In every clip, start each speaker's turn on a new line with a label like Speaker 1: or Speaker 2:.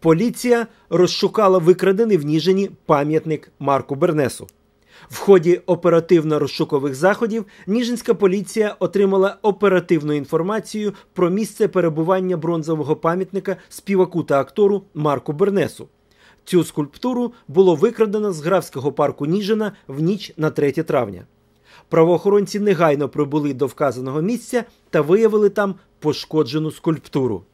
Speaker 1: Поліція розшукала викрадений в Ніжині пам'ятник Марку Бернесу. В ході оперативно-розшукових заходів Ніжинська поліція отримала оперативну інформацію про місце перебування бронзового пам'ятника співаку та актору Марку Бернесу. Цю скульптуру було викрадено з графського парку Ніжина в ніч на 3 травня. Правоохоронці негайно прибули до вказаного місця та виявили там пошкоджену скульптуру.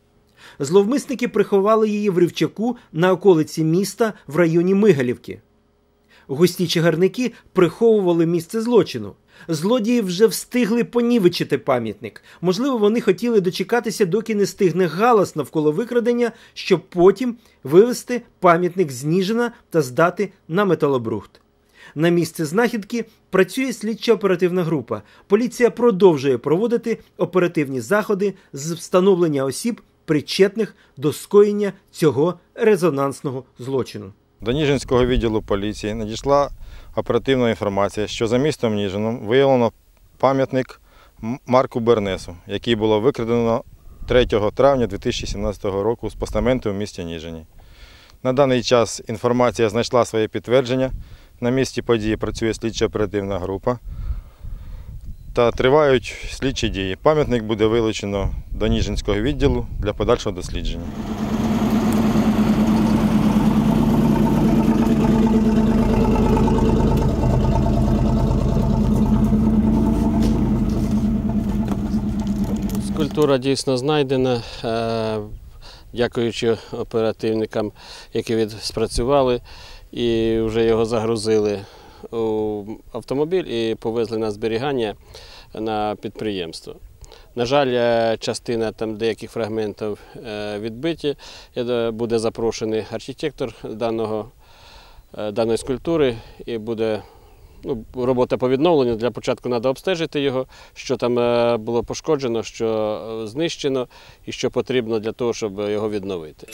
Speaker 1: Зловмисники приховали її в рівчаку на околиці міста в районі Мигалівки. Густі чагарники приховували місце злочину. Злодії вже встигли понівечити пам'ятник. Можливо, вони хотіли дочекатися, доки не стигне галас навколо викрадення, щоб потім вивезти пам'ятник з Ніжина та здати на металобрухт. На місце знахідки працює слідчо-оперативна група. Поліція продовжує проводити оперативні заходи з встановлення осіб, причетних до скоєння цього резонансного злочину.
Speaker 2: До Ніжинського відділу поліції надійшла оперативна інформація, що за містом Ніжином виявлено пам'ятник Марку Бернесу, який було викрадено 3 травня 2017 року з постаменту в місті Ніжині. На даний час інформація знайшла своє підтвердження. На місці події працює слідчо-оперативна група та тривають слідчі дії. Пам'ятник буде вилучено до Ніжинського відділу для подальшого дослідження.
Speaker 3: Скульптура дійсно знайдена. Дякуючи оперативникам, які від- спрацювали і вже його загрузили у автомобіль і повезли на зберігання на підприємство. На жаль, е, частина там деяких фрагментів е, відбиті. Буде запрошений архітектор даного, е, даної скульптури і буде ну, робота по відновленню. Для початку треба обстежити його, що там е, було пошкоджено, що е, знищено і що потрібно для того, щоб його відновити.